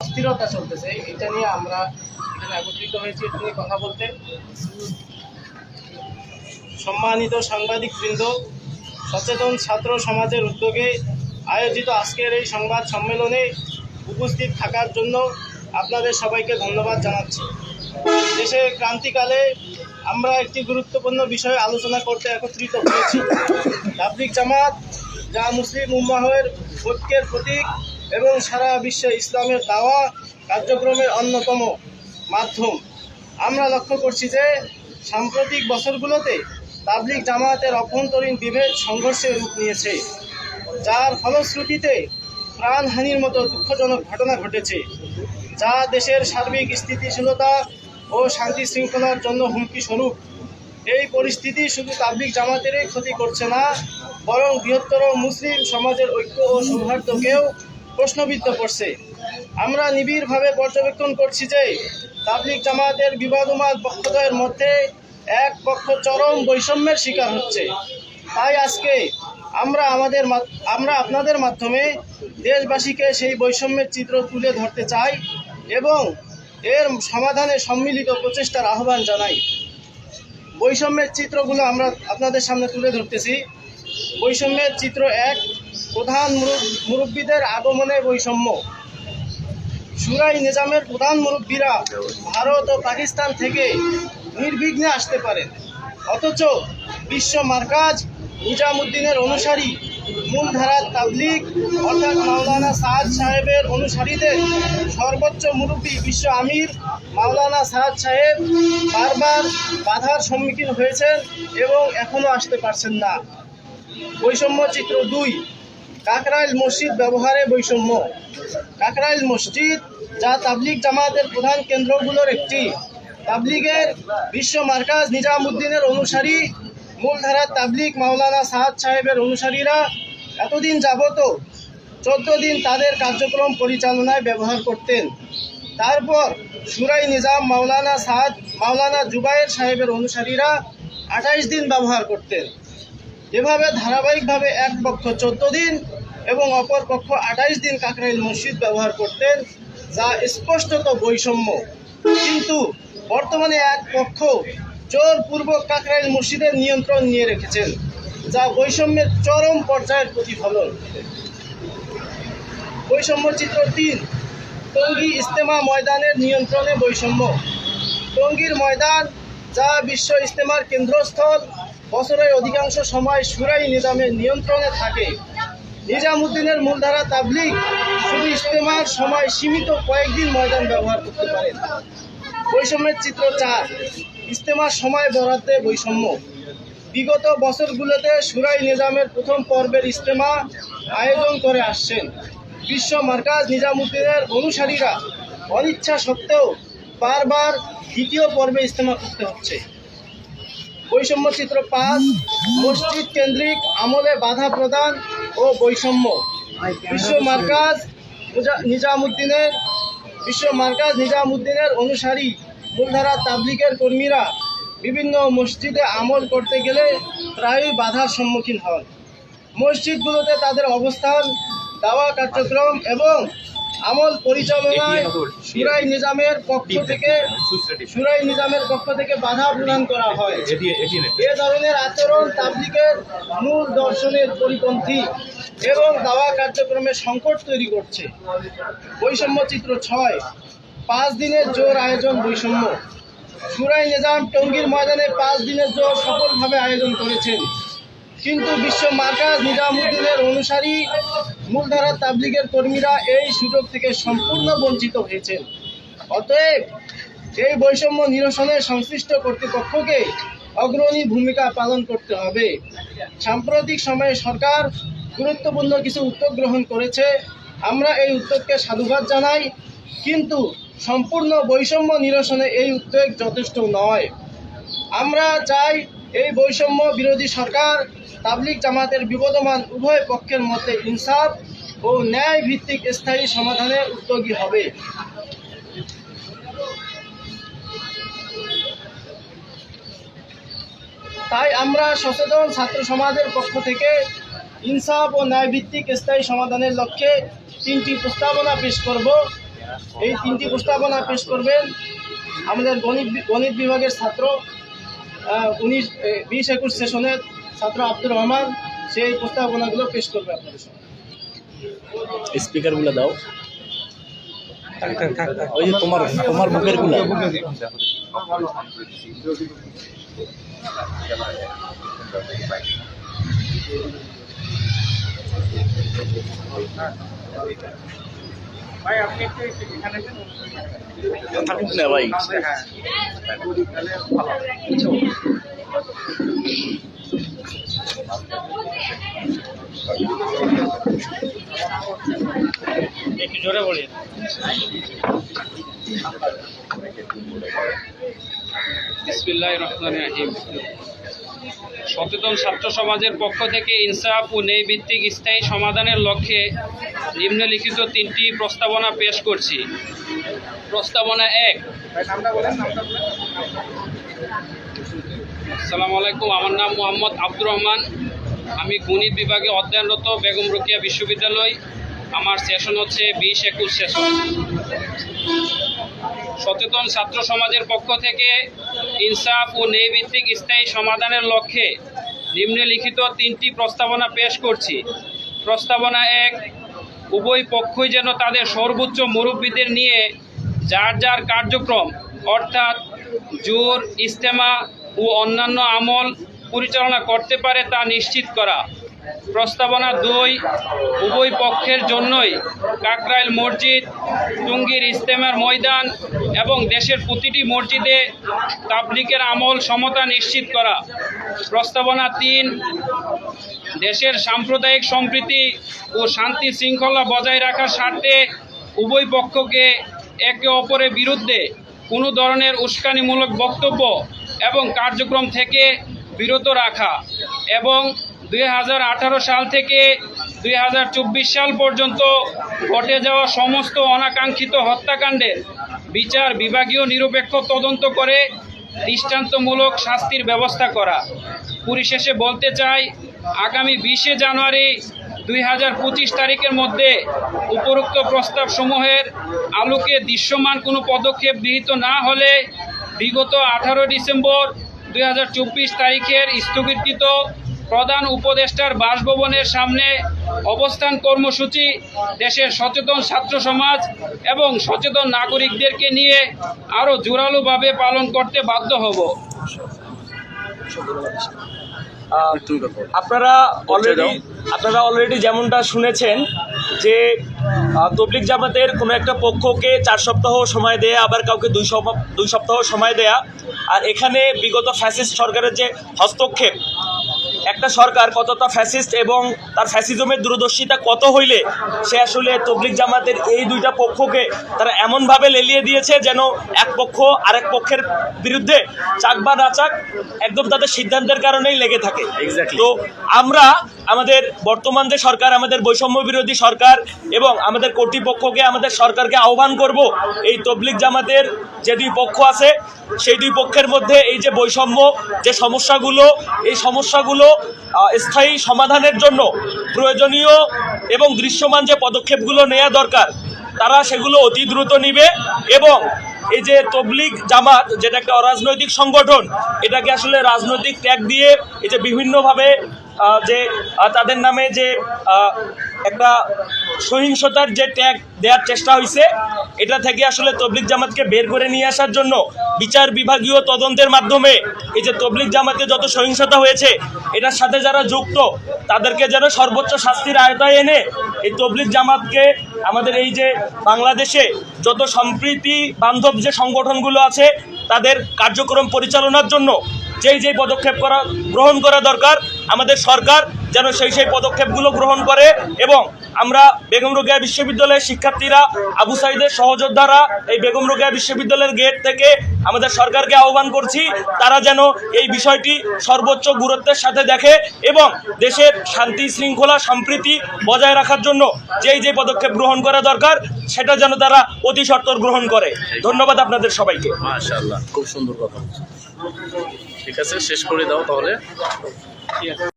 অস্থিরতা চলতেছে, এটা নিয়ে আমরা এখানে একত্রিত হয়েছি, এটা নিয়ে কথা বলতে। সম্মানিত সাংবাদিক বৃন্দ সচেতন ছাত্র সমাজের উদ্যোগে আয়োজিত আজকের এই সংবাদ সম্মেলনে উপস্থিত থাকার জন্য আপনাদের সবাইকে ধন্যবাদ জানাচ্ছি। দেশে ক্রান্তিকালে আমরা একটি গুরুত্বপূর্ণ বিষয়ে আলোচনা করতে একত্রিত হয়েছি। তাবলিক জামাত, যা মুসলিম উম্মাহের ঐক্যের প্রতীক এবং সারা বিশ্বে ইসলামের দাওয়া কার্যক্রমের অন্যতম মাধ্যম। আমরা লক্ষ্য করছি যে, সাম্প্রতিক বছরগুলোতে তাবলিক জামায়াতের অভ্যন্তরীণ বিভেদ সংঘর্ষের রূপ নিয়েছে, যার ফলশ্রুতিতে প্রাণহানির মতো দুঃখজনক ঘটনা ঘটেছে, যা দেশের সার্বিক স্থিতিশীলতা ও শান্তি শৃঙ্খলার জন্য হুমকি স্বরূপ। এই পরিস্থিতি শুধু তাবলিক জামাতেরই ক্ষতি করছে না, বরং বৃহত্তর মুসলিম সমাজের ঐক্য ও সৌহার্দ্যকেও প্রশ্নবিদ্ধ করছে। আমরা নিবিড়ভাবে পর্যবেক্ষণ করছি যে তাবলিক জামাতের বিবাদমান পক্ষদ্বয়ের মধ্যে এক পক্ষ চরম বৈষম্যের শিকার হচ্ছে। তাই আজকে আমরা আমাদের আমরা আপনাদের মাধ্যমে দেশবাসীকে সেই বৈষম্যের চিত্র তুলে ধরতে চাই এবং এর সমাধানে সম্মিলিত প্রচেষ্টার আহ্বান জানাই। বৈষম্যের চিত্রগুলো আমরা আপনাদের সামনে তুলে ধরতেছি। বৈষম্যের চিত্র এক প্রধান মুরব- মুরব্বীদের আগমনে বৈষম্য। সুরাই নিজামের প্রধান মুরব্বীরা ভারত ও পাকিস্তান থেকে নির্বিঘ্নে আসতে পারেন। অথচ বিশ্ব মার্কাজ নিজামুদ্দিনের অনুসারী মূলধারার তাবলিগ, অর্থাৎ মাওলানা সাদ সাহেবের অনুসারীদের সর্বোচ্চ মুরব্বী বিশ্ব আমির মাওলানা সাদ সাহেব বারবার বাধার সম্মুখীন হয়েছেন এবং এখনও আসতে পারছেন না। বৈষম্য চিত্র দুই কাকরাইল মসজিদ ব্যবহারে বৈষম্য। কাকরাইল মসজিদ, যা তাবলিগ জামাতের প্রধান কেন্দ্রগুলোর একটি। তাবলিগের বিশ্ব মার্কাজ নিজামুদ্দিনের অনুসারী মূলধারার তাবলিগ মাওলানা সাহাদ সাহেবের অনুসারীরা এতদিন যাবত চোদ্দ দিন তাদের কার্যক্রম পরিচালনায় ব্যবহার করতেন। তারপর সুরাই নিজাম মাওলানা সাদ, মাওলানা জুবায়ের সাহেবের অনুসারীরা আঠাইশ দিন ব্যবহার করতেন। এভাবে ধারাবাহিকভাবে এক পক্ষ চোদ্দ দিন এবং অপর পক্ষ আঠাইশ দিন কাকরাইল মসজিদ ব্যবহার করতেন, যা স্পষ্টত বৈষম্য। কিন্তু বর্তমানে এক পক্ষ জোরপূর্বক কাকরাইল মসজিদের নিয়ন্ত্রণ নিয়ে রেখেছেন, যা বৈষম্যের চরম পর্যায়ের প্রতিফলন। বৈষম্য চিত্র তিন, টঙ্গী ইস্তেমা ময়দানের নিয়ন্ত্রণে বৈষম্য। টঙ্গীর ময়দান, যা বিশ্ব ইস্তেমার কেন্দ্রস্থল, বছরের অধিকাংশ সময় সুরাই নিজামের নিয়ন্ত্রণে থাকে। নিজামুদ্দিনের মূলধারা তাবলিগ শুধু ইস্তেমার সময় সীমিত কয়েকদিন ময়দান ব্যবহার করতে পারে বৈষম্যের চিত্র চার ইস্তেমার সময় বরাদ্দে বৈষম্য। বিগত বছরগুলোতে সুরাই নিজামের প্রথম পর্বের ইস্তেমা আয়োজন করে আসছেন। বিশ্ব মার্কাজ নিজামুদ্দিনের অনুসারীরা অনিচ্ছা সত্ত্বেও বারবার দ্বিতীয় পর্বে ইস্তেমা করতে হচ্ছে। বৈষম্য চিত্র পাঁচ, মসজিদ কেন্দ্রিক আমলে বাধা প্রদান ও বৈষম্য। বিশ্ব মার্কাজ নিজামুদ্দিনের, বিশ্ব মার্কাজ নিজামুদ্দিনের অনুসারী মূলধারা তাবলিগের কর্মীরা বিভিন্ন মসজিদে আমল করতে গেলে প্রায়ই বাধার সম্মুখীন হন। মসজিদগুলোতে তাদের অবস্থান, দাওয়া কার্যক্রম এবং আমল পরিচালনায় সুরাই নিজামের পক্ষ থেকে সুরাই নিজামের পক্ষ থেকে বাধা প্রদান করা হয়। এ ধরনের আচরণ তাবলিগের মূল দর্শনের পরিপন্থী এবং দাওয়া কার্যক্রমে সংকট তৈরি করছে। বৈষম্য চিত্র ছয় পাঁচ দিনের জোর আয়োজন বৈষম্য। সুরাই নিজাম টঙ্গীর ময়দানে পাঁচ দিনের জোর সফলভাবে আয়োজন করেছেন। কিন্তু বিশ্ব মার্কাজ নিজামুদ্দিনের অনুসারী মূলধারা তাবলিগের কর্মীরা এই সুযোগ থেকে সম্পূর্ণ বঞ্চিত হয়েছেন। অতএব এই বৈষম্য নিরসনে সংশ্লিষ্ট কর্তৃপক্ষকে অগ্রণী ভূমিকা পালন করতে হবে। সাম্প্রতিক সময়ে সরকার গুরুত্বপূর্ণ কিছু উদ্যোগ গ্রহণ করেছে। আমরা এই উদ্যোগকে সাধুবাদ জানাই, কিন্তু সম্পূর্ণ বৈষম্য নিরসনে এই উদ্যোগ যথেষ্ট নয়। আমরা চাই এই বৈষম্য বিরোধী সরকার তাবলিক জামাতের বিবদমান উভয় পক্ষের মধ্যে ইনসাফ ও ন্যায় ভিত্তিক স্থায়ী সমাধানে উদ্যোগী হবে। তাই আমরা সচেতন ছাত্র সমাজের পক্ষ থেকে ইনসাফ ও ন্যায় ভিত্তিক স্থায়ী সমাধানের লক্ষ্যে তিনটি প্রস্তাবনা পেশ করব। এই তিনটি প্রস্তাবনা পেশ করবেন আমাদের গণিত গণিত বিভাগের ছাত্র উনিশ বিশ একুশ সেশনের ছাত্র আব্দুর রহমান সেই প্রস্তাবনাগুলো পেশ করবে আপনাদের সামনে। স্পিকারগুলো দাও। ওই যে তোমার তোমার বুকেরগুলা। থাকুক না ভাই। একটু জোরে বলি বিসমিল্লাহ রহমান রাহিম। সচেতন ছাত্র সমাজের পক্ষ থেকে ইনসাফ ও ন্যায় ভিত্তিক স্থায়ী সমাধানের লক্ষ্যে নিম্নলিখিত তিনটি প্রস্তাবনা পেশ করছি। প্রস্তাবনা এক আসসালামু আলাইকুম, আমার নাম মোহাম্মদ আব্দুর রহমান। আমি গণিত বিভাগে অধ্যয়নরত বেগম রোকিয়া বিশ্ববিদ্যালয়। আমার সেশন হচ্ছে বিশ একুশ সেশন। সচেতন ছাত্র সমাজের পক্ষ থেকে ইনসাফ ও ন্যায়ভিত্তিক স্থায়ী সমাধানের লক্ষ্যে নিম্নলিখিত তিনটি প্রস্তাবনা পেশ করছি। প্রস্তাবনা এক, উভয় পক্ষই যেন তাদের সর্বোচ্চ মুরব্বীদের নিয়ে যার যার কার্যক্রম, অর্থাৎ জোর ইস্তেমা ও অন্যান্য আমল পরিচালনা করতে পারে তা নিশ্চিত করা। প্রস্তাবনা দুই, উভয় পক্ষের জন্যই কাকরাইল মসজিদ, টুঙ্গির ইস্তেমার ময়দান এবং দেশের প্রতিটি মসজিদে তাবলিকের আমল সমতা নিশ্চিত করা। প্রস্তাবনা তিন, দেশের সাম্প্রদায়িক সম্প্রীতি ও শান্তি শৃঙ্খলা বজায় রাখার স্বার্থে উভয় পক্ষকে একে অপরের বিরুদ্ধে কোনো ধরনের উস্কানিমূলক বক্তব্য এবং কার্যক্রম থেকে বিরত রাখা এবং দুই হাজার আঠারো সাল থেকে দুই হাজার চব্বিশ সাল পর্যন্ত ঘটে যাওয়া সমস্ত অনাকাঙ্ক্ষিত হত্যাকাণ্ডের বিচার বিভাগীয় নিরপেক্ষ তদন্ত করে দৃষ্টান্তমূলক শাস্তির ব্যবস্থা করা। পরিশেষে বলতে চাই, আগামী বিশে জানুয়ারি দুই হাজার পঁচিশ তারিখের মধ্যে উপরোক্ত প্রস্তাব সমূহের আলোকে দৃশ্যমান কোনো পদক্ষেপ গৃহীত না হলে বিগত আঠারো ডিসেম্বর দুই হাজার চব্বিশ তারিখের স্থগিতকৃত প্রধান উপদেষ্টার বাসভবনের সামনে অবস্থান কর্মসূচি, দেশের সচেতন ছাত্র সমাজ এবং সচেতন নাগরিকদেরকে নিয়ে আরও জোরালোভাবে পালন করতে বাধ্য হব। আপনারা অলরেডি আপনারা অলরেডি যেমনটা শুনেছেন যে তবলিক জামাতের কোনো একটা পক্ষকে চার সপ্তাহ সময় দেয়া আবার কাউকে দুই দুই সপ্তাহ সময় দেয়া। আর এখানে বিগত ফ্যাসিস্ট সরকারের যে হস্তক্ষেপ একটা সরকার কতটা ফ্যাসিস্ট এবং তার ফ্যাসিজমের দূরদর্শিতা কত হইলে সে আসলে তবলিক জামাতের এই দুইটা পক্ষকে তারা এমনভাবে লেলিয়ে দিয়েছে যেন এক পক্ষ আরেক পক্ষের বিরুদ্ধে চাক বা না চাক একদম তাদের সিদ্ধান্তের কারণেই লেগে থাকে। তো আমরা আমাদের বর্তমান যে সরকার, আমাদের বৈষম্য বিরোধী সরকার এবং আমাদের কর্তৃপক্ষকে, আমাদের সরকারকে আহ্বান করব, এই তবলিক জামাতের যে দুই পক্ষ আছে, সেই দুই পক্ষের মধ্যে এই যে বৈষম্য, যে সমস্যাগুলো, এই সমস্যাগুলো স্থায়ী সমাধানের জন্য প্রয়োজনীয় এবং দৃশ্যমান যে পদক্ষেপগুলো নেওয়া দরকার, তারা সেগুলো অতি দ্রুত নিবে এবং এই যে তবলিগ জামাত, যেটা একটা অরাজনৈতিক সংগঠন, এটাকে আসলে রাজনৈতিক ট্যাগ দিয়ে এই যে বিভিন্নভাবে যে তাদের নামে যে একটা সহিংসতার যে ট্যাগ দেওয়ার চেষ্টা হয়েছে এটা থেকে আসলে তবলিগ জামাতকে বের করে নিয়ে আসার জন্য বিচার বিভাগীয় তদন্তের মাধ্যমে এই যে তবলিগ জামাতে যত সহিংসতা হয়েছে, এটার সাথে যারা যুক্ত, তাদেরকে যেন সর্বোচ্চ শাস্তির আয়তায় এনে এই তবলিগ জামাতকে আমাদের এই যে বাংলাদেশে যত সম্প্রীতি বান্ধব যে সংগঠনগুলো আছে, তাদের কার্যক্রম পরিচালনার জন্য যেই যেই পদক্ষেপ করা, গ্রহণ করা দরকার আমাদের সরকার যেন সেই সেই পদক্ষেপগুলো গ্রহণ করে এবং আমরা বেগম রোকেয়া বিশ্ববিদ্যালয়ের শিক্ষার্থীরা, আবু সাইদের সহযোদ্ধারা এই বেগম রোকেয়া বিশ্ববিদ্যালয়ের গেট থেকে আমাদের সরকারকে আহ্বান করছি, তারা যেন এই বিষয়টি সর্বোচ্চ গুরুত্বের সাথে দেখে এবং দেশের শান্তি শৃঙ্খলা, সম্প্রীতি বজায় রাখার জন্য যেই যে পদক্ষেপ গ্রহণ করা দরকার, সেটা যেন তারা অতি সত্বর গ্রহণ করে। ধন্যবাদ আপনাদের সবাইকে। মাশাআল্লাহ। খুব সুন্দর কথা ঠিক আছে, শেষ করে দাও তাহলে। Yes.